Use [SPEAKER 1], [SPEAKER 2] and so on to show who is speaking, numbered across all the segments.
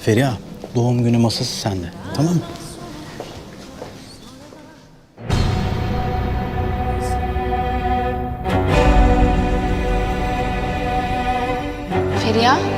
[SPEAKER 1] Feriha, doğum günü masası sende. Tamam mı?
[SPEAKER 2] Feriha?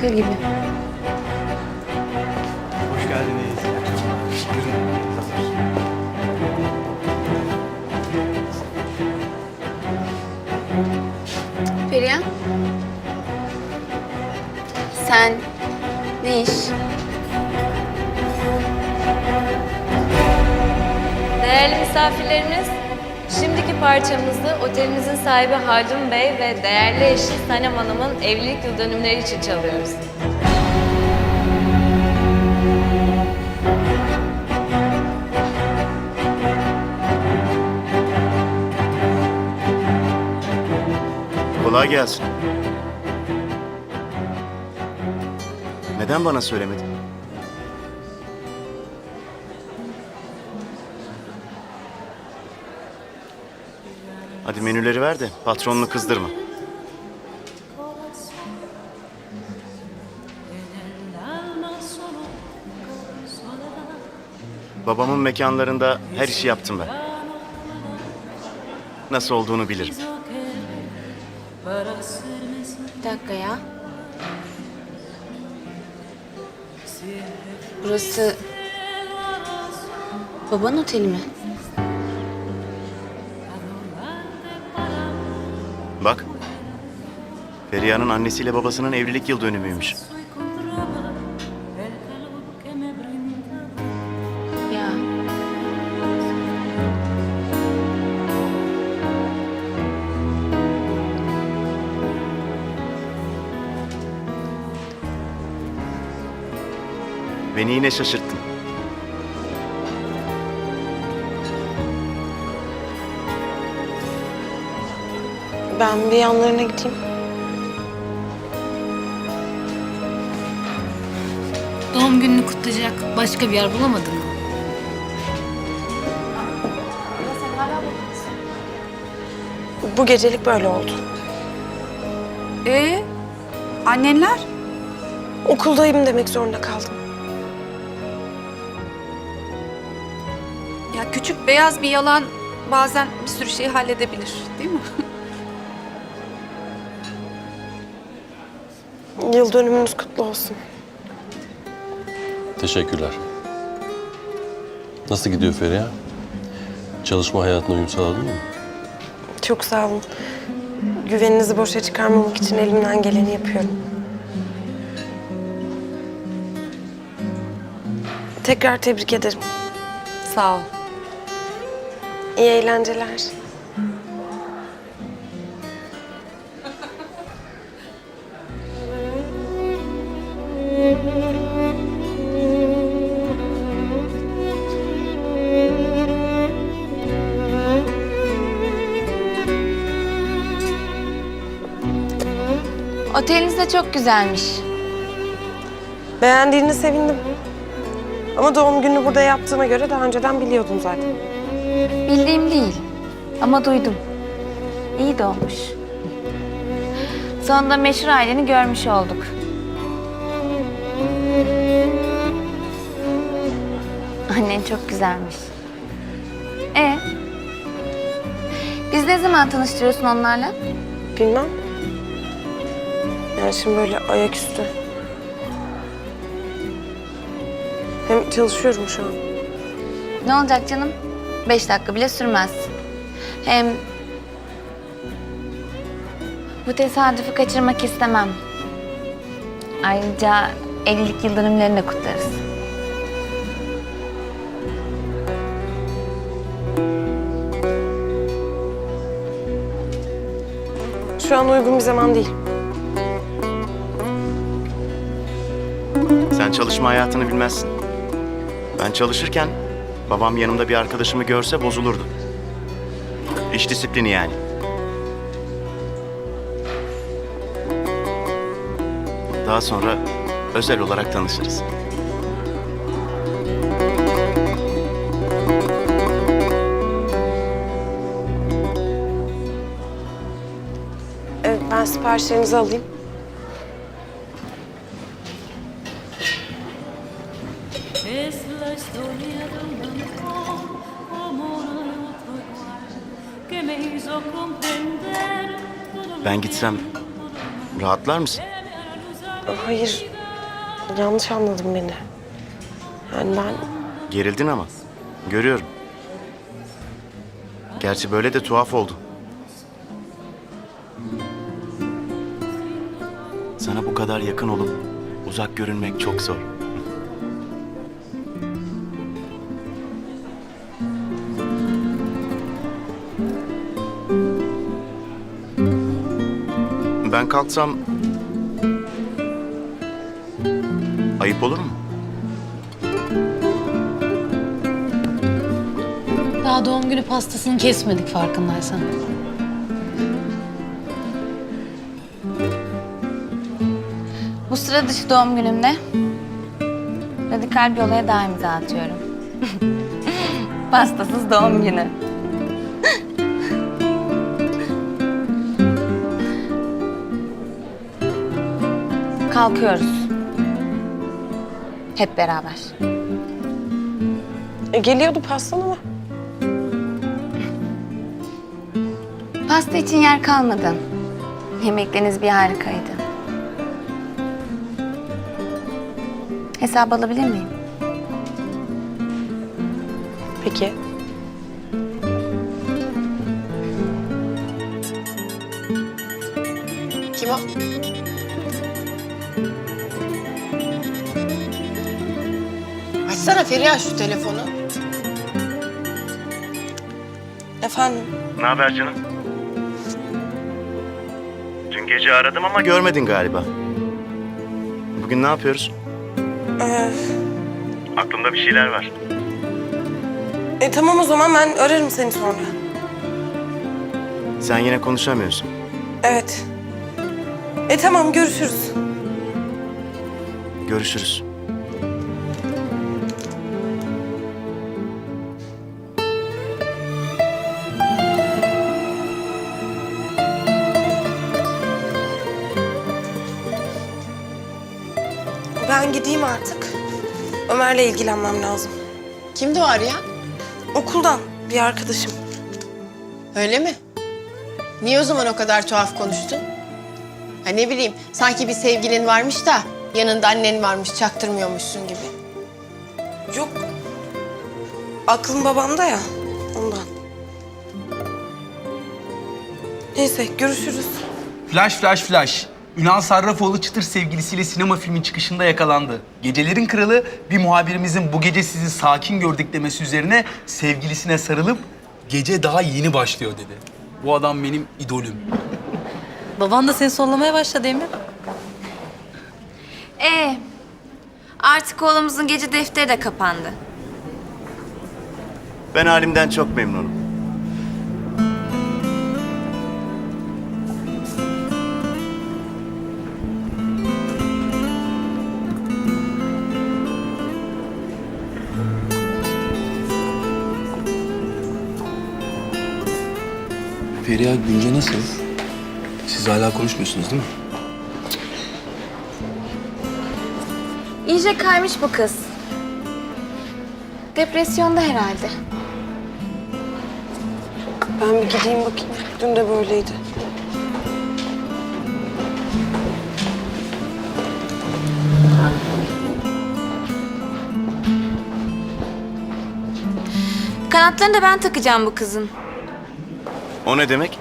[SPEAKER 2] Şaka gibi.
[SPEAKER 3] hoş geldiniz. Buyurun. Hazır.
[SPEAKER 2] Feriha? Sen ne iş?
[SPEAKER 4] Değerli misafirlerimiz, şimdiki parçamızı otelimizin sahibi Haldun Bey ve değerli eşi Sanem Hanım'ın evlilik yıl dönümleri için çalıyoruz.
[SPEAKER 3] Kolay gelsin. Neden bana söylemedin? Hadi menüleri ver de patronunu kızdırma. Babamın mekanlarında her işi yaptım ben. Nasıl olduğunu bilirim.
[SPEAKER 2] Bir dakika ya. Burası babanın oteli mi?
[SPEAKER 3] Bak. Feriha'nın annesiyle babasının evlilik yıl dönümüymüş.
[SPEAKER 2] Ya.
[SPEAKER 3] Beni yine şaşırttın.
[SPEAKER 5] Ben bir yanlarına gideyim.
[SPEAKER 6] Doğum gününü kutlayacak başka bir yer bulamadın mı?
[SPEAKER 5] Bu gecelik böyle oldu.
[SPEAKER 7] Ee, annenler?
[SPEAKER 5] Okuldayım demek zorunda kaldım.
[SPEAKER 7] Ya küçük beyaz bir yalan bazen bir sürü şeyi halledebilir, değil mi?
[SPEAKER 5] Yıl dönümünüz kutlu olsun.
[SPEAKER 8] Teşekkürler. Nasıl gidiyor Feriha? Çalışma hayatına uyum sağladın mı?
[SPEAKER 5] Çok sağ olun. Güveninizi boşa çıkarmamak için elimden geleni yapıyorum. Tekrar tebrik ederim.
[SPEAKER 7] Sağ ol.
[SPEAKER 5] İyi eğlenceler.
[SPEAKER 2] Oteliniz de çok güzelmiş.
[SPEAKER 5] Beğendiğine sevindim. Ama doğum gününü burada yaptığına göre daha önceden biliyordum zaten.
[SPEAKER 2] Bildiğim değil ama duydum. İyi de olmuş. Sonunda meşhur aileni görmüş olduk. Annen çok güzelmiş. E biz ne zaman tanıştırıyorsun onlarla?
[SPEAKER 5] Bilmem. Yani şimdi böyle ayaküstü. Hem çalışıyorum şu an.
[SPEAKER 2] Ne olacak canım? Beş dakika bile sürmez. Hem bu tesadüfü kaçırmak istemem. Ayrıca evlilik yıl dönümlerini de kutlarız.
[SPEAKER 5] Şu an uygun bir zaman değil.
[SPEAKER 3] Sen çalışma hayatını bilmezsin. Ben çalışırken babam yanımda bir arkadaşımı görse bozulurdu. İş disiplini yani. Daha sonra özel olarak tanışırız.
[SPEAKER 5] Ben siparişlerinizi alayım.
[SPEAKER 3] Ben gitsem rahatlar mısın?
[SPEAKER 5] Hayır, yanlış anladın beni. Yani ben
[SPEAKER 3] Gerildin ama. Görüyorum. Gerçi böyle de tuhaf oldu. Sana bu kadar yakın olup uzak görünmek çok zor. Ben kalksam ayıp olur mu?
[SPEAKER 6] Daha doğum günü pastasını kesmedik farkındaysan.
[SPEAKER 2] Bu sıra dışı doğum günümde radikal bir olaya daha imza atıyorum. Pastasız doğum günü. Kalkıyoruz. Hep beraber.
[SPEAKER 5] e, geliyordu pastan ama.
[SPEAKER 2] Pasta için yer kalmadı. Yemekleriniz bir harikaydı. Hesap alabilir miyim?
[SPEAKER 5] Peki.
[SPEAKER 9] Kim o? Açsana Feriha şu telefonu.
[SPEAKER 5] Efendim,
[SPEAKER 3] Ne haber canım? Dün gece aradım ama görmedin galiba. Bugün ne yapıyoruz?
[SPEAKER 5] ee,
[SPEAKER 3] Aklımda bir şeyler var.
[SPEAKER 5] e, tamam o zaman ben ararım seni sonra.
[SPEAKER 3] Sen yine konuşamıyorsun.
[SPEAKER 5] Evet. E tamam, görüşürüz.
[SPEAKER 3] Görüşürüz.
[SPEAKER 5] Gideyim artık. Ömer'le ilgilenmem lazım.
[SPEAKER 9] Kimdi o arayan?
[SPEAKER 5] Okuldan bir arkadaşım.
[SPEAKER 9] Öyle mi? Niye o zaman o kadar tuhaf konuştun? Ha ne bileyim, sanki bir sevgilin varmış da yanında annen varmış, çaktırmıyormuşsun gibi.
[SPEAKER 5] Yok. Aklım babamda ya. Ondan. Neyse görüşürüz.
[SPEAKER 10] Flash flash flash. Ünal Sarrafoğlu çıtır sevgilisiyle sinema filmin çıkışında yakalandı. Gecelerin kralı bir muhabirimizin bu gece sizi sakin gördük demesi üzerine sevgilisine sarılıp gece daha yeni başlıyor dedi. Bu adam benim idolüm.
[SPEAKER 6] Baban da seni sollamaya başladı Emir.
[SPEAKER 2] Ee, artık oğlumuzun gece defteri de kapandı.
[SPEAKER 3] Ben halimden çok memnunum.
[SPEAKER 1] Feriha Günce nasıl? Siz hala konuşmuyorsunuz değil mi?
[SPEAKER 2] İyice kaymış bu kız. Depresyonda herhalde.
[SPEAKER 5] Ben bir gideyim bakayım. Dün de böyleydi.
[SPEAKER 2] Kanatlarını da ben takacağım bu kızın.
[SPEAKER 3] O ne demek?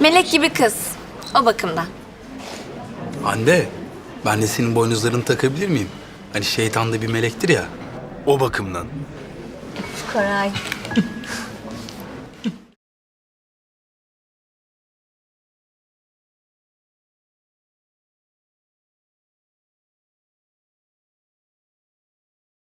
[SPEAKER 2] Melek gibi kız. O bakımdan.
[SPEAKER 10] Hande, ben de senin boynuzlarını takabilir miyim? Hani şeytan da bir melektir ya. O bakımdan.
[SPEAKER 2] Koray.